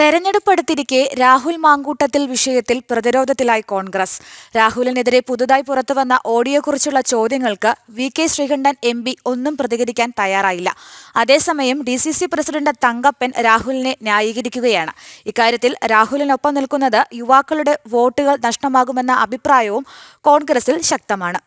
തെരഞ്ഞെടുപ്പ് അടുത്തിരിക്കെ രാഹുൽ മാങ്കൂട്ടത്തിൽ വിഷയത്തിൽ പ്രതിരോധത്തിലായി കോൺഗ്രസ്. രാഹുലിനെതിരെ പുതുതായി പുറത്തുവന്ന ഓഡിയോക്കുറിച്ചുള്ള ചോദ്യങ്ങൾക്ക് V K Sreekandan M P ഒന്നും പ്രതികരിക്കാൻ തയ്യാറായില്ല. അതേസമയം D C C president Thankappan രാഹുലിനെ ന്യായീകരിക്കുകയാണ്. ഇക്കാര്യത്തിൽ രാഹുലിനൊപ്പം നിൽക്കുന്നത് യുവാക്കളുടെ വോട്ടുകൾ നഷ്ടമാകുമെന്ന അഭിപ്രായവും കോൺഗ്രസിൽ ശക്തമാണ്.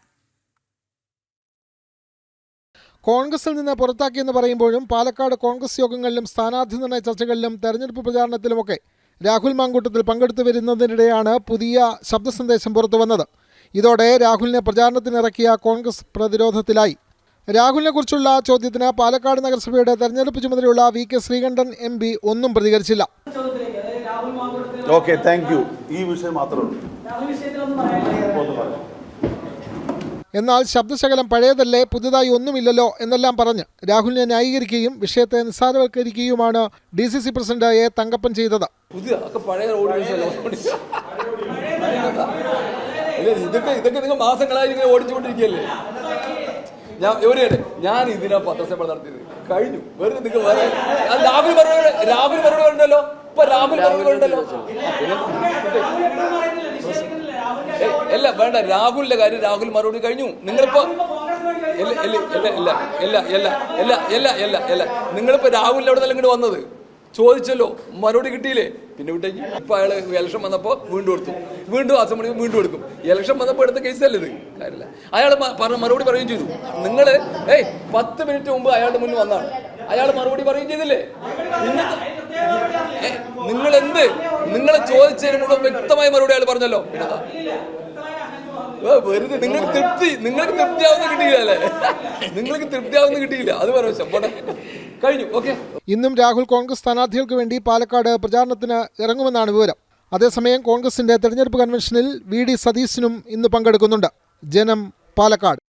കോൺഗ്രസിൽ നിന്ന് പുറത്താക്കിയെന്ന് പറയുമ്പോഴും പാലക്കാട് കോൺഗ്രസ് യോഗങ്ങളിലും സ്ഥാനാർത്ഥി നിർണയ ചർച്ചകളിലും തെരഞ്ഞെടുപ്പ് പ്രചാരണത്തിലുമൊക്കെ രാഹുൽ മാങ്കൂട്ടത്തിൽ പങ്കെടുത്തു വരുന്നതിനിടെയാണ് പുതിയ ശബ്ദ സന്ദേശം പുറത്തു വന്നത്. ഇതോടെ രാഹുലിനെ പ്രചാരണത്തിനിറക്കിയ കോൺഗ്രസ് പ്രതിരോധത്തിലായി. രാഹുലിനെ കുറിച്ചുള്ള ചോദ്യത്തിന് പാലക്കാട് നഗരസഭയുടെ തെരഞ്ഞെടുപ്പ് ചുമതലയുള്ള V K Sreekandan M P ഒന്നും പ്രതികരിച്ചില്ല. ഓക്കെ താങ്ക് യു ഈ വിഷയം മാത്രമേ എന്നാൽ ശബ്ദശകലം പഴയതല്ലേ പുതുതായി ഒന്നുമില്ലല്ലോ എന്നെല്ലാം പറഞ്ഞ് രാഹുലിനെ ന്യായീകരിക്കുകയും വിഷയത്തെ നിസ്സാരവൽക്കരിക്കുകയുമാണ് D C C president A Thankappan ചെയ്തത്. ഇതൊക്കെ ഇതൊക്കെ നിങ്ങൾ മാസങ്ങളായി ഇങ്ങനെ ഓടിച്ചുകൊണ്ടിരിക്കുകയല്ലേ? ഞാൻ എവിടെയാണ് ഞാൻ ഇതിനാ പത്രസഭ നടത്തിയത്. കഴിഞ്ഞു. വെറുതെ നിങ്ങൾ രാഹുൽ മറുപടി രാഹുൽ മറുപടി ഉണ്ടല്ലോ. ഇപ്പൊ രാഹുൽ മറുപടി ഉണ്ടല്ലോ. അല്ല വേണ്ട രാഹുലിന്റെ കാര്യം രാഹുൽ മറുപടി കഴിഞ്ഞു. നിങ്ങളിപ്പോ നിങ്ങളിപ്പോ രാഹുലിന്റെ അവിടെ ഇങ്ങോട്ട് വന്നത്? ചോദിച്ചല്ലോ മറുപടി കിട്ടിയില്ലേ? പിന്നെ വിട്ടു ഇപ്പൊ അയാൾ ഇലക്ഷൻ വന്നപ്പോൾ വീണ്ടും കൊടുത്തു വീണ്ടും അസംബ്ലി വീണ്ടും എടുക്കും. ഇലക്ഷൻ വന്നപ്പോൾ എടുത്ത കേസല്ല ഇത്? കാര്യമില്ല. അയാൾ പറഞ്ഞ മറുപടി പറയുകയും ചെയ്തു. നിങ്ങൾ ഏയ് പത്ത് മിനിറ്റ് മുമ്പ് അയാളുടെ മുന്നിൽ വന്നാണ്. അയാൾ മറുപടി പറയുകയും ചെയ്തില്ലേ? നിങ്ങൾ എന്ത് നിങ്ങളെ ചോദിച്ചതിന് മുഴുവൻ വ്യക്തമായ മറുപടി അയാൾ പറഞ്ഞല്ലോ. വെറുതെ നിങ്ങൾക്ക് തൃപ്തി നിങ്ങൾക്ക് തൃപ്തി ആവുന്ന കിട്ടിയില്ല അല്ലേ? നിങ്ങൾക്ക് തൃപ്തി ആവുന്ന കിട്ടിയില്ല. അത് പറഞ്ഞു പോട്ടെ കഴിഞ്ഞു ഓക്കെ. ഇന്നും രാഹുൽ കോൺഗ്രസ് സ്ഥാനാർത്ഥികൾക്ക് വേണ്ടി പാലക്കാട് പ്രചാരണത്തിന് ഇറങ്ങുമെന്നാണ് വിവരം. അതേസമയം കോൺഗ്രസിന്റെ തെരഞ്ഞെടുപ്പ് കൺവെൻഷനിൽ വി ഡി സതീശനും ഇന്ന് പങ്കെടുക്കുന്നുണ്ട്. ജനം പാലക്കാട്.